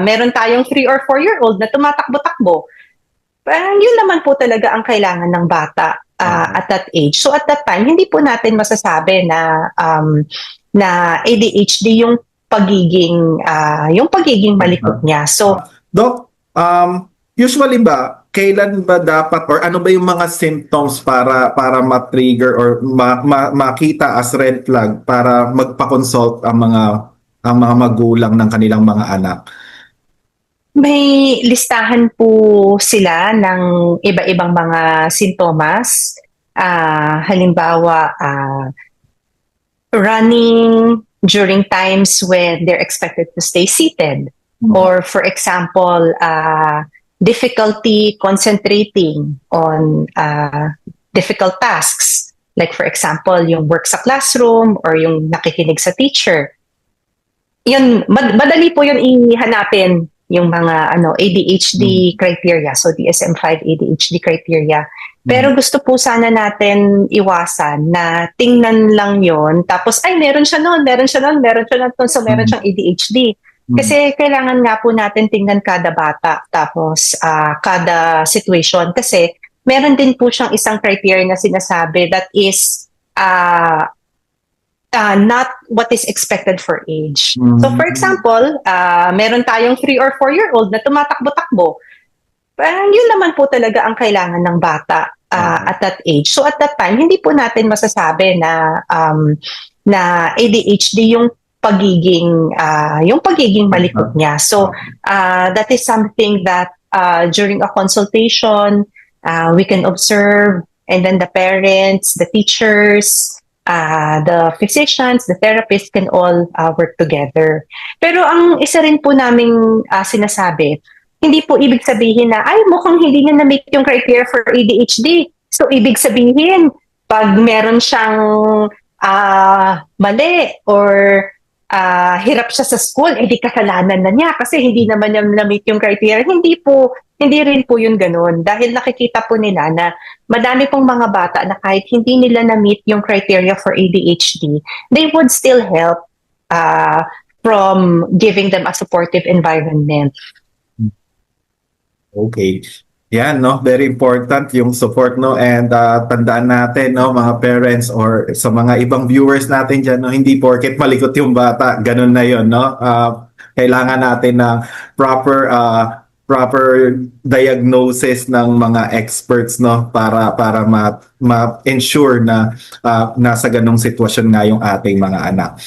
meron tayong 3 or 4 year old na tumatakbo-takbo, parang yun naman po talaga ang kailangan ng bata ah, Okay. at that age. So at that time, hindi po natin masasabi na um, na ADHD yung pagiging ah, yung pagiging malikot niya. So Doc, um, usually ba, kailan ba dapat or ano ba yung mga symptoms para para ma-trigger or ma- ma- makita as red flag para magpa-consult ang mga ang mga magulang ng kanilang mga anak? May listahan po sila ng iba-ibang mga sintomas. Ah, halimbawa, ah, running during times when they're expected to stay seated. Mhm. Or for example, ah, difficulty concentrating on ah, difficult tasks. Like for example, yung work sa classroom or yung nakikinig sa teacher. Yun, mad- madali po yun ihanapin yung mga ano ADHD criteria. So DSM-5 ADHD criteria. Pero gusto po sana natin iwasan na tingnan lang yon tapos ay meron siya noon meron siya noon meron siya noon so meron Mm. siyang ADHD Mm. kasi kailangan nga po natin tingnan kada bata. Tapos ah, kada situation. Kasi meron din po siyang isang criteria na sinasabi that is ah ah, not what is expected for age. So for example, ah, meron tayong 3 or 4 year old na tumatakbo-takbo. Parang yun naman po talaga ang kailangan ng bata ah, Okay. at that age. So at that time, hindi po natin masasabi na um, na ADHD yung pagiging ah, yung pagiging malikot niya. So uh, that is something that uh, during a consultation uh, we can observe and then the parents, the teachers, uh, the physicians, the therapists can all uh, work together. Pero ang isa rin po naming uh, sinasabi, hindi po ibig sabihin na, ay mukhang hindi niya na-meet yung criteria for ADHD. So ibig sabihin, pag meron siyang ah, mali or ah, hirap siya sa school, eh di kasalanan na niya kasi hindi naman niya na-meet yung criteria. Hindi po, hindi rin po yun ganun. Dahil nakikita po nila na madami pong mga bata na kahit hindi nila na-meet yung criteria for ADHD, they would still help uh, from giving them a supportive environment. Okay. Yan, no? Very important yung support, no? And uh, tandaan natin, no, mga parents or sa mga ibang viewers natin dyan, no, hindi porket malikot yung bata, ganun na yon no? Uh, kailangan natin ng proper uh, proper diagnosis ng mga experts no para para ma, ma-ensure na uh, nasa ganong sitwasyon nga yung ating mga anak.